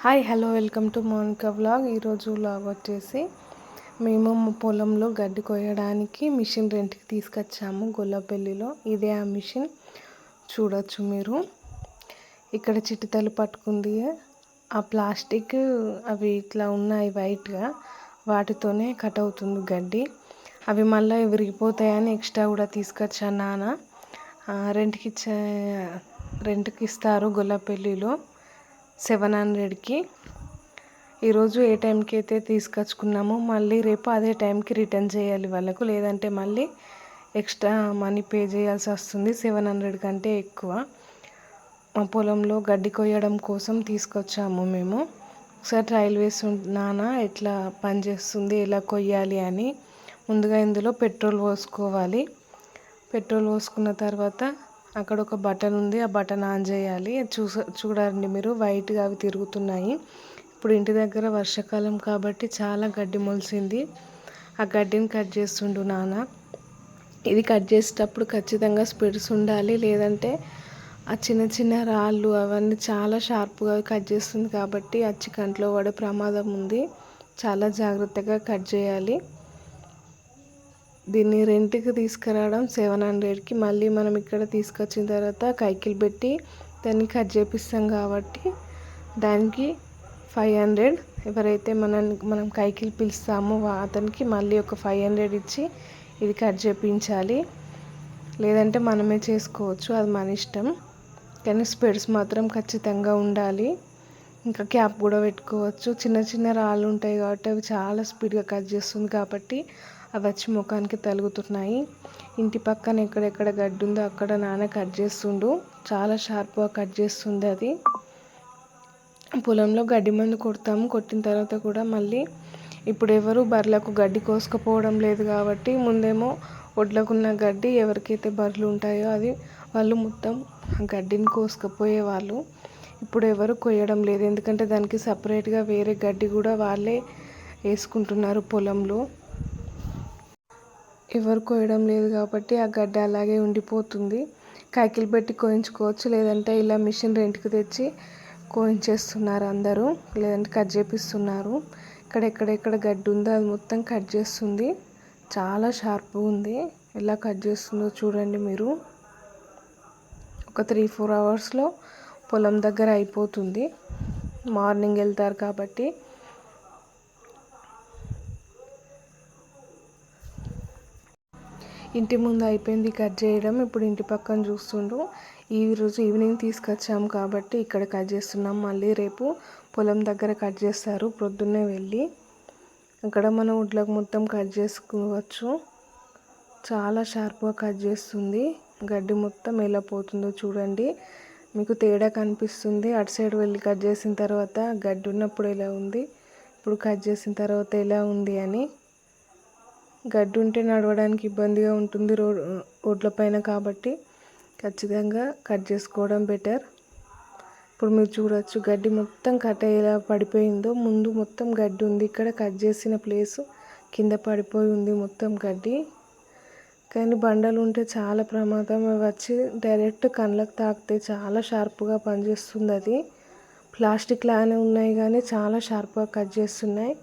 Hi hello welcome to Monica vlog. ఈరోజు vlog వచ్చేసి మేము పొలంలో గడ్డి కొయ్యడానికి మిషన్ రెంట్కి తీసుకొచ్చాము గొల్లపల్లిలో. ఇదే ఆ మిషన్. చూడొచ్చు మీరు. ఇక్కడ చిటితలు పట్టుకుంది. ఆ ప్లాస్టిక్ అవి ఇట్లా ఉన్నాయి వైట్గా. వాటితోనే కట్ అవుతుంది గడ్డి. అవి మళ్ళీ విరిగిపోతాయని ఎక్స్ట్రా కూడా తీసుకొచ్చాను నాన్న. రెంట్కి ఇచ్చే రెంట్కి ఇస్తారు గొల్లపల్లిలో. సెవెన్ హండ్రెడ్కి. ఈరోజు ఏ టైంకి అయితే తీసుకొచ్చుకున్నామో మళ్ళీ రేపు అదే టైంకి రిటర్న్ చేయాలి వాళ్ళకు. లేదంటే మళ్ళీ ఎక్స్ట్రా మనీ పే చేయాల్సి వస్తుంది సెవెన్ హండ్రెడ్ కంటే ఎక్కువ. మా పొలంలో గడ్డి కొయ్యడం కోసం తీసుకొచ్చాము మేము. ఒకసారి ట్రయల్ వేసి నాన్న ఎట్లా పనిచేస్తుంది ఎలా కొయ్యాలి అని ముందుగా ఇందులో పెట్రోల్ పోసుకోవాలి. పెట్రోల్ పోసుకున్న తర్వాత అక్కడ ఒక బటన్ ఉంది ఆ బటన్ ఆన్ చేయాలి. చూస చూడండి మీరు. వైట్గా అవి తిరుగుతున్నాయి. ఇప్పుడు ఇంటి దగ్గర వర్షాకాలం కాబట్టి చాలా గడ్డి మొలిసింది. ఆ గడ్డిని కట్ చేస్తుండు నాన్న. ఇది కట్ చేసేటప్పుడు ఖచ్చితంగా స్పిడ్స్ ఉండాలి. లేదంటే ఆ చిన్న చిన్న రాళ్ళు అవన్నీ చాలా షార్ప్గా కట్ చేస్తుంది కాబట్టి అచ్చి కంట్లో పడే ప్రమాదం ఉంది. చాలా జాగ్రత్తగా కట్ చేయాలి. దీన్ని రెంట్కి తీసుకురావడం సెవెన్ హండ్రెడ్కి. మళ్ళీ మనం ఇక్కడ తీసుకొచ్చిన తర్వాత కైకిలు పెట్టి దాన్ని కట్ చేపిస్తాం కాబట్టి దానికి ఫైవ్ హండ్రెడ్. ఎవరైతే మన మనం కైకిలు పిలుస్తామో అతనికి మళ్ళీ ఒక ఫైవ్ హండ్రెడ్ ఇచ్చి ఇది కట్ చేపించాలి. లేదంటే మనమే చేసుకోవచ్చు అది మన ఇష్టం. కానీ స్పెడ్స్ మాత్రం ఖచ్చితంగా ఉండాలి. ఇంకా క్యాప్ కూడా పెట్టుకోవచ్చు. చిన్న చిన్న రాళ్ళు ఉంటాయి కాబట్టి అవి చాలా స్పీడ్గా కట్ చేస్తుంది కాబట్టి అవి వచ్చి ముఖానికి తలుగుతున్నాయి. ఇంటి పక్కన ఎక్కడెక్కడ గడ్డి ఉందో అక్కడ నాన్న కట్ చేస్తుండు. చాలా షార్ప్గా కట్ చేస్తుంది అది. పొలంలో గడ్డి మందు కొడతాము. కొట్టిన తర్వాత కూడా మళ్ళీ ఇప్పుడు ఎవరు బర్రెలకు గడ్డి కోసుకపోవడం లేదు కాబట్టి ముందేమో ఒడ్లకున్న గడ్డి ఎవరికైతే బర్రెలు ఉంటాయో అది వాళ్ళు మొత్తం గడ్డిని కోసుకుపోయేవాళ్ళు ఇప్పుడు ఎవరు కొయ్యడం లేదు. ఎందుకంటే దానికి సపరేట్గా వేరే గడ్డి కూడా వాళ్ళే వేసుకుంటున్నారు పొలంలో. ఎవరు కోయడం లేదు కాబట్టి ఆ గడ్డ అలాగే ఉండిపోతుంది. కాకిలు పెట్టి కోయించుకోవచ్చు లేదంటే ఇలా మిషన్ రెంట్కి తెచ్చి కోయించేస్తున్నారు అందరూ లేదంటే కట్ చేపిస్తున్నారు. ఇక్కడ ఎక్కడెక్కడ గడ్డి ఉందో అది మొత్తం కట్ చేస్తుంది. చాలా షార్ప్గా ఉంది. ఎలా కట్ చేస్తుందో చూడండి మీరు. ఒక త్రీ ఫోర్ అవర్స్లో పొలం దగ్గర అయిపోతుంది. మార్నింగ్ వెళ్తారు కాబట్టి ఇంటి ముందు అయిపోయింది కట్ చేయడం. ఇప్పుడు ఇంటి పక్కన చూస్తుండు ఈ రోజు ఈవినింగ్ తీసుకొచ్చాము కాబట్టి ఇక్కడ కట్ చేస్తున్నాం. మళ్ళీ రేపు పొలం దగ్గర కట్ చేస్తారు. ప్రొద్దున్నే వెళ్ళి అక్కడ మనం ఉడ్లకు మొత్తం కట్ చేసుకోవచ్చు. చాలా షార్ప్గా కట్ చేస్తుంది. గడ్డి మొత్తం ఎలా పోతుందో చూడండి. మీకు తేడా కనిపిస్తుంది. అటు సైడ్ వెళ్ళి కట్ చేసిన తర్వాత గడ్డి ఉన్నప్పుడు ఎలా ఉంది? ఇప్పుడు కట్ చేసిన తర్వాత ఎలా ఉంది అని గడ్డి ఉంటే నడవడానికి ఇబ్బందిగా ఉంటుంది రోడ్ రోడ్ల పైన కాబట్టి ఖచ్చితంగా కట్ చేసుకోవడం బెటర్. ఇప్పుడు మీరు చూడొచ్చు గడ్డి మొత్తం కట్ అయ్యేలా పడిపోయిందో ముందు మొత్తం గడ్డి ఉంది. ఇక్కడ కట్ చేసిన ప్లేస్ కింద పడిపోయి ఉంది మొత్తం గడ్డి. కానీ బండలు ఉంటే చాలా ప్రమాదం. అవి వచ్చి డైరెక్ట్ కళ్ళకు తాకితే చాలా షార్ప్గా పనిచేస్తుంది అది. ప్లాస్టిక్ లానే ఉన్నాయి కానీ చాలా షార్ప్గా కట్ చేస్తున్నాయి.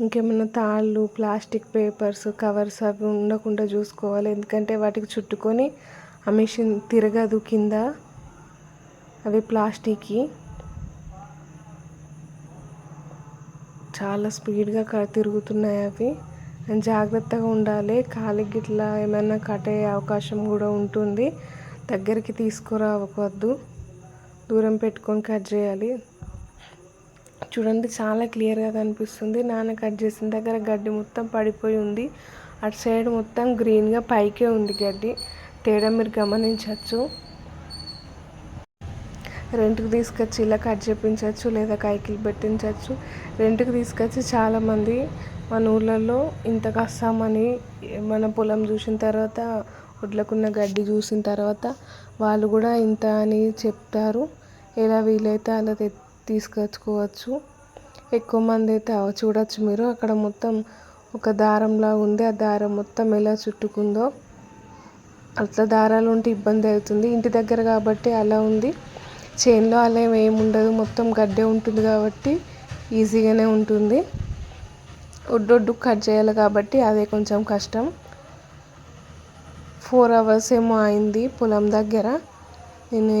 ఇంకేమైనా తాళ్ళు ప్లాస్టిక్ పేపర్స్ కవర్స్ అవి ఉండకుండా చూసుకోవాలి. ఎందుకంటే వాటికి చుట్టుకొని ఆ మిషన్ తిరగదు కింద. అవి ప్లాస్టిక్కి. చాలా స్పీడ్గా తిరుగుతున్నాయి అవి. జాగ్రత్తగా ఉండాలి. కాలికి గిట్లా ఏమైనా కట్ అయ్యే అవకాశం కూడా ఉంటుంది. దగ్గరికి తీసుకురావద్దు. దూరం పెట్టుకొని కట్ చేయాలి. చూడండి చాలా క్లియర్గా కనిపిస్తుంది. నాన్న కట్ చేసిన దగ్గర గడ్డి మొత్తం పడిపోయి ఉంది. అటు సైడ్ మొత్తం గ్రీన్గా పైకే ఉంది గడ్డి. తేడా మీరు గమనించవచ్చు. రెంట్కి తీసుకొచ్చి ఇలా కట్ చేపించవచ్చు లేదా కైకిలు పెట్టించవచ్చు. రెంట్కి తీసుకొచ్చి చాలామంది మన ఊళ్ళల్లో ఇంత కస్తామని మన పొలం చూసిన తర్వాత వడ్లకున్న గడ్డి చూసిన తర్వాత వాళ్ళు కూడా ఇంత అని చెప్తారు. ఎలా వీలైతే అలా తీసుకొచ్చుకోవచ్చు. ఎక్కువ మంది అయితే చూడొచ్చు మీరు. అక్కడ మొత్తం ఒక దారంలా ఉంది. ఆ దారం మొత్తం ఎలా చుట్టుకుందో అట్లా దారాలు ఉంటే ఇబ్బంది అవుతుంది. ఇంటి దగ్గర కాబట్టి అలా ఉంది. చేన్లో అలా ఏమి ఉండదు మొత్తం గడ్డే ఉంటుంది కాబట్టి ఈజీగానే ఉంటుంది. ఒడ్డొడ్డు కట్ చేయాలి కాబట్టి అదే కొంచెం కష్టం. ఫోర్ అవర్స్ ఏమో అయింది పొలం దగ్గర. నేను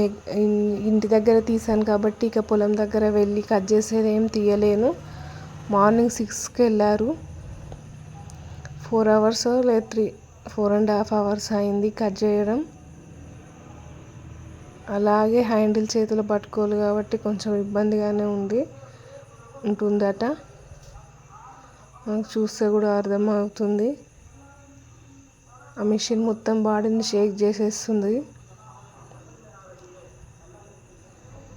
ఇంటి దగ్గర తీసాను కాబట్టి ఇక పొలం దగ్గర వెళ్ళి కట్ చేసేది ఏం తీయలేను. మార్నింగ్ సిక్స్కి వెళ్ళారు. ఫోర్ అవర్స్ లే three four and half hours అయింది కట్ చేయడం. అలాగే హ్యాండిల్ చేతులు పట్టుకోవాలి కాబట్టి కొంచెం ఇబ్బందిగానే ఉంది ఉంటుందట. మనకు చూస్తే కూడా అర్థమవుతుంది. ఆ మిషన్ మొత్తం బాడీని షేక్ చేసేస్తుంది.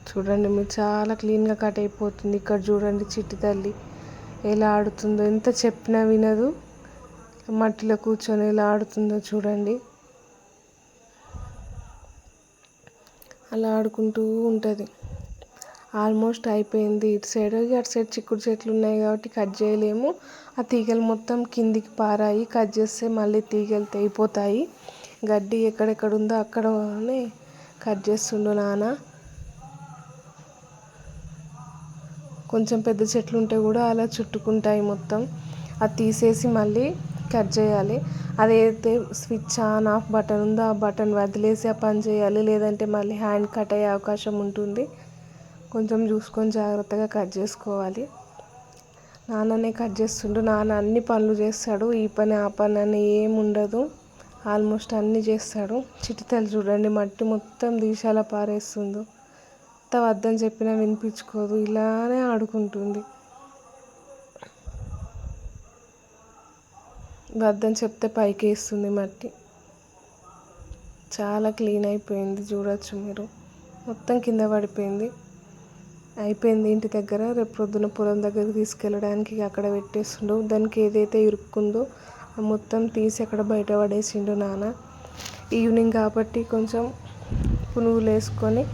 చూడండి మీరు చాలా క్లీన్గా కట్ అయిపోతుంది. ఇక్కడ చూడండి చిట్టి తల్లి ఎలా ఆడుతుందో ఎంత చెప్పినా వినదు. మట్టిలో కూర్చొని ఎలా ఆడుతుందో చూడండి. అలా ఆడుకుంటూ ఉంటుంది. ఆల్మోస్ట్ అయిపోయింది. ఇటు సైడ్ అటు సైడ్ చిక్కుడు చెట్లు ఉన్నాయి కాబట్టి కట్ చేయలేము. ఆ తీగలు మొత్తం కిందికి పారాయి కట్ చేస్తే మళ్ళీ తీగలు తెగిపోతాయి. గడ్డి ఎక్కడెక్కడ ఉందో అక్కడనే కట్ చేస్తుండు నాన్న. కొంచెం పెద్ద చెట్లు ఉంటే కూడా అలా చుట్టుకుంటాయి మొత్తం. అది తీసేసి మళ్ళీ కట్ చేయాలి. అదైతే స్విచ్ ఆన్ ఆఫ్ బటన్ ఉందో. ఆ బటన్ వదిలేసి ఆ పని చేయాలి. లేదంటే మళ్ళీ హ్యాండ్ కట్ అయ్యే అవకాశం ఉంటుంది. కొంచెం చూసుకొని జాగ్రత్తగా కట్ చేసుకోవాలి. నాన్ననే కట్ చేస్తుండు. నాన్న అన్ని పనులు చేస్తాడు. ఈ పని ఆ పని అని ఏముండదు ఉండదు. ఆల్మోస్ట్ అన్నీ చేస్తాడు. చిటితలు చూడండి. మట్టి మొత్తం దీశాల పారేస్తుందో ఎంత వద్దని చెప్పినా వినిపించుకోదు. ఇలానే ఆడుకుంటుంది. వద్దని చెప్తే పైకి వేస్తుంది మట్టి. చాలా క్లీన్ అయిపోయింది చూడొచ్చు మీరు. మొత్తం కింద పడిపోయింది. అయిపోయింది ఇంటి దగ్గర. రేపు పొద్దున పొలం దగ్గరికి తీసుకెళ్ళడానికి అక్కడ పెట్టేస్తుండు. దానికి ఏదైతే ఇరుక్కుందో మొత్తం తీసి అక్కడ బయట పడేసిండు నాన్న. ఈవినింగ్ కాబట్టి కొంచెం పునుగులు వేసుకొని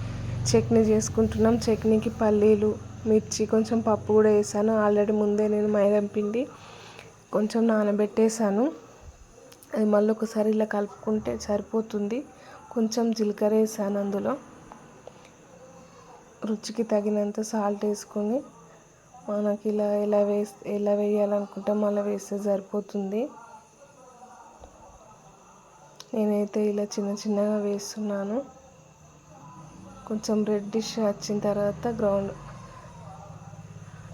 చట్నీ చేసుకుంటున్నాం. చట్నీకి పల్లీలు మిర్చి కొంచెం పప్పు కూడా వేసాను. ఆల్రెడీ ముందే నేను మైదం పిండి కొంచెం నానబెట్టేసాను అది మళ్ళీ ఒకసారి ఇలా కలుపుకుంటే సరిపోతుంది. కొంచెం జీలకర్ర వేసాను అందులో. రుచికి తగినంత సాల్ట్ వేసుకొని మనకి ఇలా ఎలా వేస్తే ఎలా వేయాలనుకుంటే మళ్ళీ వేస్తే సరిపోతుంది. నేనైతే ఇలా చిన్న చిన్నగా వేస్తున్నాను. కొంచెం రెడ్డిష్ వచ్చిన తర్వాత గ్రౌండ్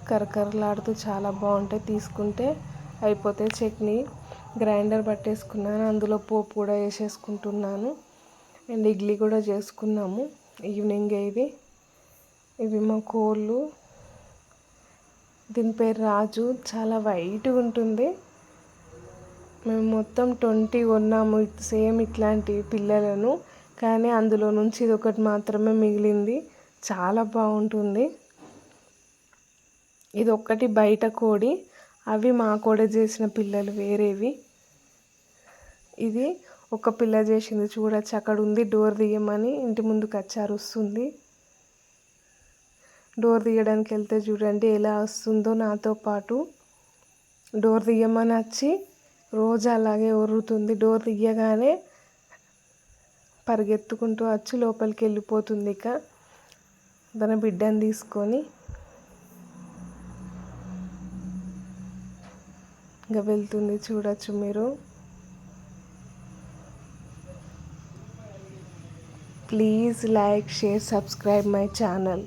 కరకరలాడుతూ చాలా బాగుంటాయి. తీసుకుంటే అయిపోతే చట్నీ. గ్రైండర్ పట్టేసుకున్నాను. అందులో పోపు కూడా వేసేసుకుంటున్నాను. అండ్ ఇడ్లీ కూడా చేసుకున్నాము. ఈవినింగ్ ఇది. ఇవి మా కోళ్ళు. దీని పేరు రాజు. చాలా వైట్గా ఉంటుంది. మేము మొత్తం ట్వంటీ కొన్నాము. సేమ్ ఇట్లాంటి పిల్లలను. కానీ అందులో నుంచి ఇది ఒకటి మాత్రమే మిగిలింది. చాలా బాగుంటుంది. ఇది ఒక్కటి బయట కోడి. అవి మా కోడ చేసిన పిల్లలు వేరేవి. ఇది ఒక పిల్ల చేసింది చూడొచ్చు. అక్కడ ఉంది డోర్ తీయమని ఇంటి ముందుకు వచ్చారు వస్తుంది డోర్ తీయడానికి వెళ్తే చూడండి ఎలా వస్తుందో నాతో పాటు. డోర్ తీయమని వచ్చి రోజు అలాగే ఒరుతుంది డోర్ తీయగానే పరిగెత్తుకుంటూ వచ్చి లోపలికి వెళ్ళిపోతుంది ఇక. తన బిడ్డని తీసుకొని ఇంకా వెళ్తుంది చూడొచ్చు మీరు. Please like share subscribe my channel.